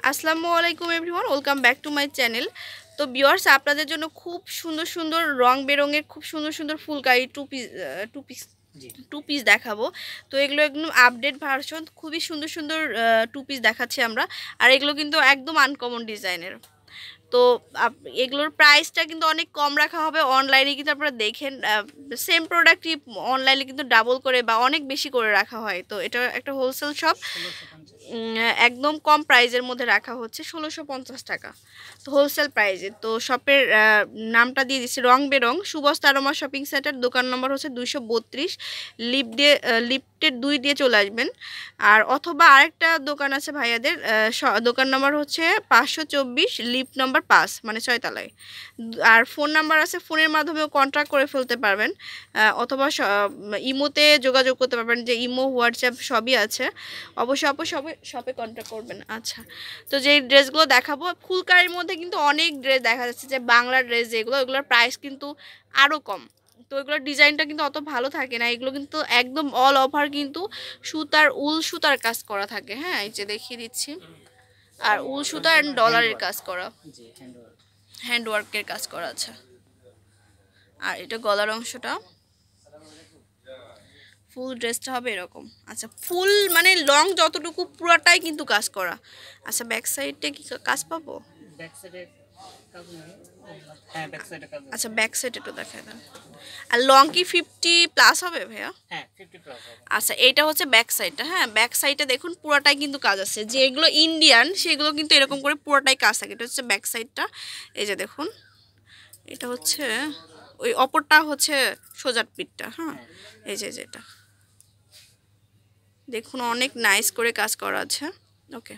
আসসালামু আলাইকুম everyone welcome back to my channel. তো বিয়ার্স আপনাদের জন্য খুব সুন্দর সুন্দর রং বেরঙের খুব সুন্দর সুন্দর phulkari two piece two piece two piece দেখাবো। তো এগুলো একদম আপডেট ভার্সন খুবই সুন্দর সুন্দর টু পিস দেখাচ্ছি আমরা। আর এগুলো কিন্তু একদম আনকমন ডিজাইনের তো এগুলোর প্রাইসটা কিন্তু অনেক কম রাখা হবে। অনলাইনে কিন্তু আপনারা দেখেন সেম প্রোডাক্টই অনলাইনে কিন্তু ডাবল করে বা অনেক বেশি করে রাখা হয়। তো এটা একটা হোলসেল শপ একদম কম প্রাইজের মধ্যে রাখা হচ্ছে ষোলোশো পঞ্চাশ টাকা। তো হোলসেল প্রাইজে তো শপের নামটা দিয়ে দিচ্ছি, রং বেরং সুবস তারমা শপিং সেন্টার দোকান নম্বর হচ্ছে দুইশো বত্রিশ। লিপ দিয়ে লিফটের দুই দিয়ে চলে আসবেন। আর অথবা আরেকটা দোকান আছে ভাইয়াদের দোকান নম্বর হচ্ছে পাঁচশো চব্বিশ লিফট নম্বর পাঁচ মানে ছয়তলায়। আর ফোন নাম্বার আছে ফোনের মাধ্যমেও কন্ট্যাক্ট করে ফেলতে পারবেন। অথবা ইমোতে যোগাযোগ করতে পারবেন যে ইমো, হোয়াটসঅ্যাপ সবই আছে। অবশ্যই অবশ্যই সবে শপে কন্ট্যাক্ট করবেন। আচ্ছা তো যেই ড্রেসগুলো দেখাবো ফুলকারির মধ্যে কিন্তু অনেক ড্রেস দেখা যাচ্ছে যে বাংলা ড্রেস যেগুলো এগুলোর প্রাইস কিন্তু আরও কম। তো এগুলোর ডিজাইনটা কিন্তু অত ভালো থাকে না এগুলো কিন্তু একদম অল ওভার কিন্তু সুতার উল সুতার কাজ করা থাকে। হ্যাঁ এই যে দেখিয়ে দিচ্ছি। আর উল সুতা অ্যান্ড ডলারের কাজ করা। জি হ্যান্ডওয়ার্ক হ্যান্ড ওয়ার্কের কাজ করা আছে আর এটা গলার অংশটা। ফুল ড্রেসটা হবে এরকম। আচ্ছা ফুল মানে লং যতটুকু পুরোটাই কিন্তু কাজ করা। আচ্ছা ব্যাক সাইডে কি কাজ পাবো? হ্যাঁ। আচ্ছা ব্যাক সাইড একটু দেখায় দেন। আর লং কি ফিফটি প্লাস হবে ভাইয়া? হ্যাঁ আচ্ছা এইটা হচ্ছে ব্যাক সাইডটা হ্যাঁ? ব্যাক সাইডে দেখুন পুরোটাই কিন্তু কাজ আছে। যেগুলো ইন্ডিয়ান সেগুলো কিন্তু এরকম করে পুরোটাই কাজ থাকে। এটা হচ্ছে ব্যাক সাইডটা এই যে দেখুন এটা হচ্ছে ওই অপরটা হচ্ছে সোজার পিঠটা হ্যাঁ? এই যে যেটা দেখুন অনেক নাইস করে কাজ করা আছে। ওকে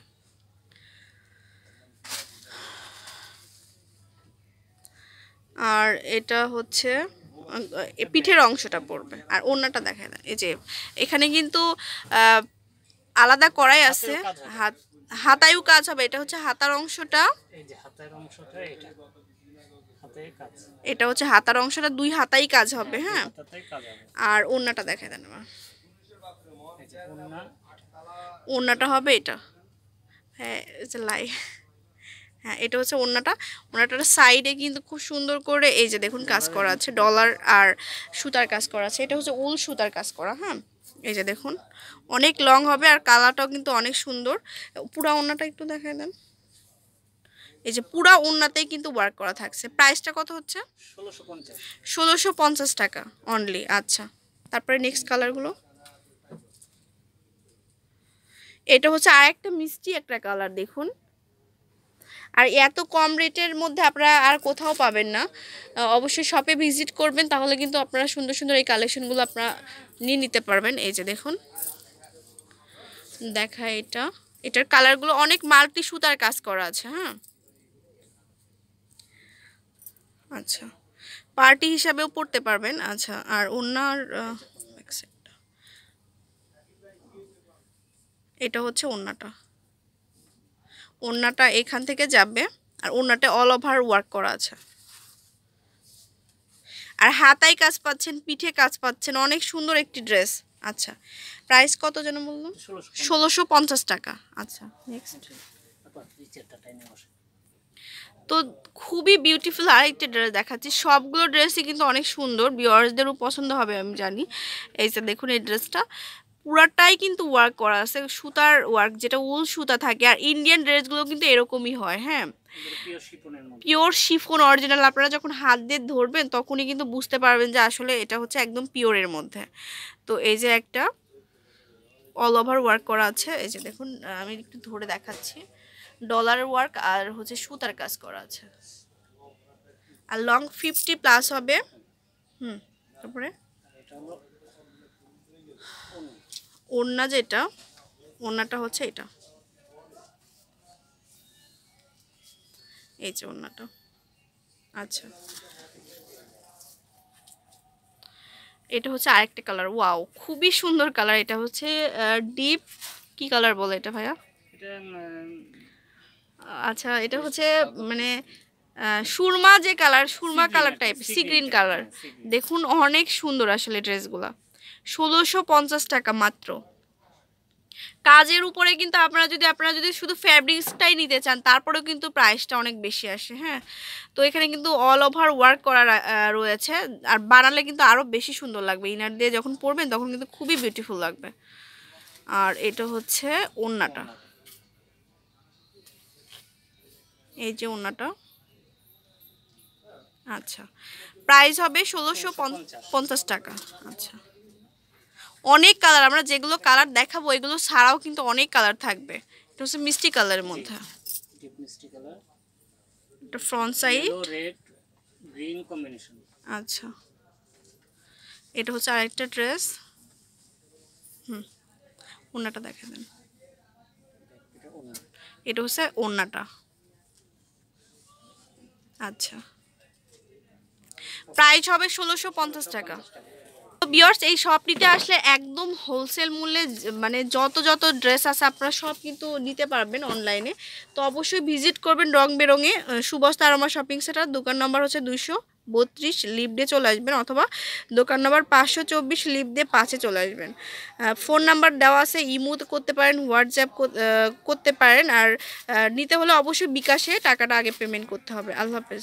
আর এটা হচ্ছে পিঠের অংশটা পড়বে। আর অন্যটা দেখা যায় এই যে এখানে কিন্তু আলাদা করাই আছে। হাতেও কাজ হবে। হাত হাতায়ও কাজ হবে। এটা হচ্ছে হাতার অংশটা। এটা। হচ্ছে হাতার অংশটা। দুই হাতাই কাজ হবে হ্যাঁ? আর অন্যটা দেখা দেন আমার ওড়নাটা হবে এটা। হ্যাঁ লাই হ্যাঁ এটা হচ্ছে ওড়নাটা। ওড়নাটার সাইডে কিন্তু খুব সুন্দর করে এই যে দেখুন কাজ করা আছে ডলার আর সুতার কাজ করা আছে। এটা হচ্ছে উল সুতার কাজ করা হ্যাঁ? এই যে দেখুন অনেক লং হবে আর কালারটাও কিন্তু অনেক সুন্দর। পুরা ওড়নাটা একটু দেখায় দেন। এই যে পুরা ওড়নাতেই কিন্তু ওয়ার্ক করা থাকছে। প্রাইসটা কত হচ্ছে? ষোলোশো পঞ্চাশ। ষোলোশো পঞ্চাশ টাকা অনলি আচ্ছা। তারপরে নেক্সট কালারগুলো এটা হচ্ছে আর একটা মিষ্টি একটা কালার, দেখুন। আর এত কম রেটের মধ্যে আপনারা আর কোথাও পাবেন না। অবশ্যই শপে ভিজিট করবেন, তাহলে কিন্তু আপনারা সুন্দর সুন্দর এই কালেকশনগুলো আপনারা নিয়ে নিতে পারবেন। এই যে দেখুন। দেখা এটা। এটার কালারগুলো অনেক মাল্টি সুতার কাজ করা আছে হ্যাঁ। আচ্ছা। পার্টি হিসাবেও পড়তে পারবেন। আচ্ছা আর ওনার এটা হচ্ছে ওড়নাটা। ওড়নাটা এখান থেকে যাবে আর ওড়নাটা অল ওভার ওয়ার্ক করা আছে। আর হাতায় কাজ পাচ্ছেন পিঠে কাজ পাচ্ছেন অনেক সুন্দর একটি ড্রেস আচ্ছা প্রাইস কত যেন বললাম? ষোলোশো পঞ্চাশ টাকা। আচ্ছা নেক্সট তো খুবই বিউটিফুল আরেকটা ড্রেস দেখাচ্ছি। সবগুলো ড্রেসই কিন্তু অনেক সুন্দর। ভিউয়ার্সদেরও পছন্দ হবে আমি জানি। এই যে দেখুন এই ড্রেসটা পুরাটাই কিন্তু ওয়ার্ক করা আছে। সুতার ওয়ার্ক যেটা উল সুতা থাকে। আর ইন্ডিয়ান ড্রেসগুলো কিন্তু এরকমই হয় হ্যাঁ? পিওর শিফন অরিজিনাল আপনারা যখন হাত দিয়ে ধরবেন তখনই কিন্তু বুঝতে পারবেন যে আসলে এটা হচ্ছে একদম পিওরের মধ্যে। তো এই যে একটা অল ওভার ওয়ার্ক করা আছে। এই যে দেখুন আমি একটু ধরে দেখাচ্ছি। ডলার ওয়ার্ক আর হচ্ছে সুতার কাজ করা আছে। আর লং ফিফটি প্লাস হবে। হুম তারপরে? ওড়না যেটা ওড়নাটা হচ্ছে এটা। এই যে ওড়নাটা। আচ্ছা। এটা হচ্ছে আরেকটা কালার ওয়াও খুবই সুন্দর কালার। এটা হচ্ছে ডিপ কি কালার বলে এটা ভাইয়া? আচ্ছা এটা হচ্ছে মানে সুরমা যে colour Surma colour type sea green colour. হ্যাঁ। দেখুন অনেক সুন্দর আসলে ড্রেসগুলা। ষোলোশো পঞ্চাশ টাকা মাত্র। কাজের উপরে কিন্তু আপনারা যদি আপনারা যদি শুধু ফ্যাব্রিক্সটাই নিতে চান, তারপরেও কিন্তু প্রাইসটা অনেক বেশি আসে হ্যাঁ? তো এখানে কিন্তু অল ওভার ওয়ার্ক করা রয়েছে। আর বানালে কিন্তু আরও বেশি সুন্দর লাগবে। ইনার দিয়ে যখন পরবেন, তখন কিন্তু খুবই বিউটিফুল লাগবে। আর এটা হচ্ছে ওড়নাটা এই যে ওড়নাটা আচ্ছা। প্রাইস হবে ষোলোশো পঞ্চাশ টাকা। আচ্ছা। অনেক কালার আমরা যেগুলো কালার দেখাবো এগুলো ছাড়াও কিন্তু অনেক কালার থাকবে। এটা হচ্ছে মিষ্টি কালারের মধ্যে। এটা ফ্রন্ট সাইড গ্রিন কম্বিনেশন আচ্ছা। এটা হচ্ছে আরেকটা ড্রেস হুম। ওড়নাটা দেখা দেন। এটা এটা হচ্ছে আচ্ছা। প্রাইস হবে ষোলোশো পঞ্চাশ টাকা। বিয়ার্স এই শপ নিতে আসলে একদম হোলসেল মূল্যে মানে যত যত ড্রেস আছে আপনারা সব কিন্তু নিতে পারবেন অনলাইনে তো অবশ্যই ভিজিট করবেন রং বেরঙে সুবস্তা আরমা শপিং সেন্টার দোকান নম্বর হচ্ছে দুইশো বত্রিশ লিপ দিয়ে চলে আসবেন অথবা দোকান নম্বর পাঁচশো চব্বিশ লিপ দিয়ে পাঁচে চলে আসবেন। ফোন নাম্বার দেওয়া আছে ইমো করতে পারেন হোয়াটসঅ্যাপ করতে পারেন। আর নিতে হলে অবশ্যই বিকাশে টাকাটা আগে পেমেন্ট করতে হবে। আল্লাহ হাফেজ।